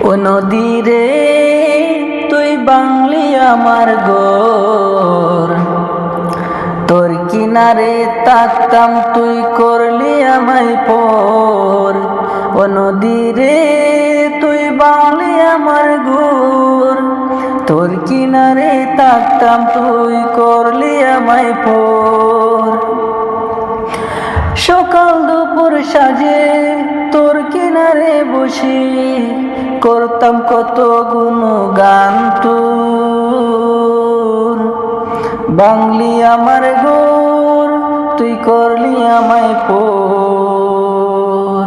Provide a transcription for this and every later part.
ও নদী রে, তুই বাংলি আমার গোর। তোর কিনারে তাকতাম, তুই করলি আমায় পর। ও নদী রে, তুই বাংলি আমার গোর। তোর কিনারে তাকতাম, তুই করলি আমায় পর। সকাল দুপুর সাজে তোর কিনারে বসে। করতাম কত গুণ গান তোর। বাংলি আমার গোর তুই করলি আমায় পোর।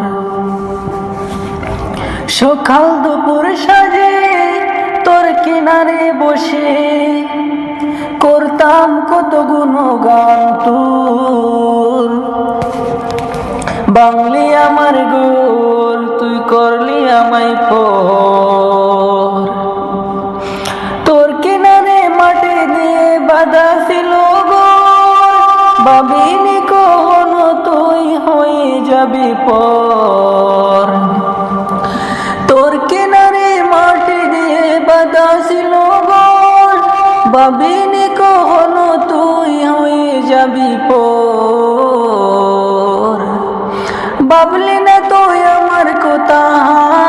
সকাল দুপুর সাজে তোর কিনারে বসে করতাম কত গুণ গান তোর। বাংলি আমার আমায় তোর কিনারে মাটি দিয়ে বাধা ছিল ভাবিনি কখনো তুই হয়ে যাবি পর। তোর কিনারে মাটি দিয়ে বাধা ছিল ভাবিনি কখনো তুই হয়ে যাবি পর। বাবলি না তুই আমার কোথায়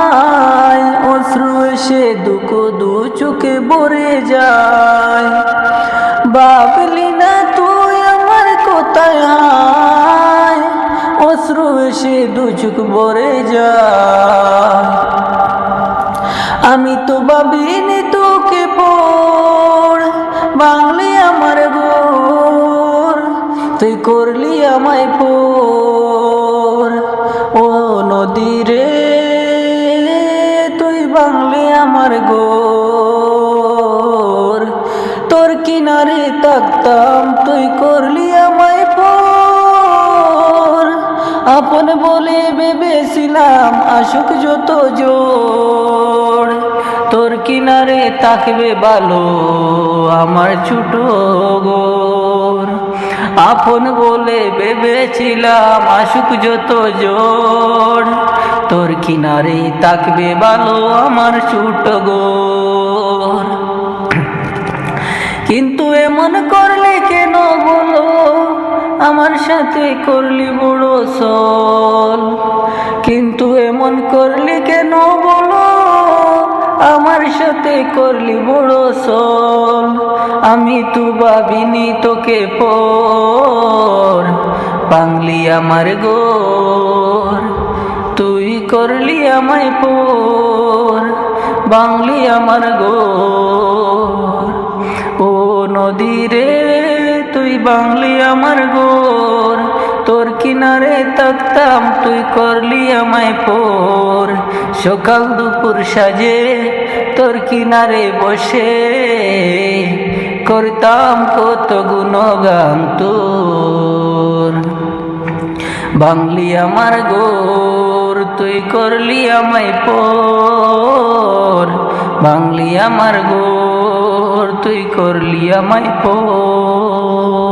এসে দুকো দু চোখে ভরে যায়। বাবলি না তুই আমার কোথায়? অশ্রু এসে দু চোখ ভরে যায়। আমি তো ভাবিনি তোকে পড় বাংলি আমার গোর তুই করলি আমায় পড় ও নদী তোর কিনারে তাকতাম তুই করলি আমায় পর। আপন বলে ভেবেছিলাম আসুক যত জোর। তোর কিনারে তাকবে ভালো আমার ছোট গোর। আপন বলে ভেবেছিলাম আসুক যত জোর। তোর কিনারে তাকবে ভালো আমার ছোট গোর। কিন্তু এমন করলে কেন বলো? আমার সাথে করলি বড় সল কিন্তু এমন করলি কেন বলো? আমার সাথে করলি বড় সল আমি তো ভাবিনি তোকে পর। বাংলি আমার গোর তুই করলি আমায় পর। বাংলি আমার গোর নদী রে, তুই বাংলি আমার গোর। তোর কিনারে তাকতাম তুই করলি আমায় পোর সকাল দুপুর সাজে তোর কিনারে বসে। করতাম কত গুণগান তোর। বাংলি আমার গোর, তুই করলি আমায় পোর বাংলি আমার গোর। তুই করলি আমায় পোর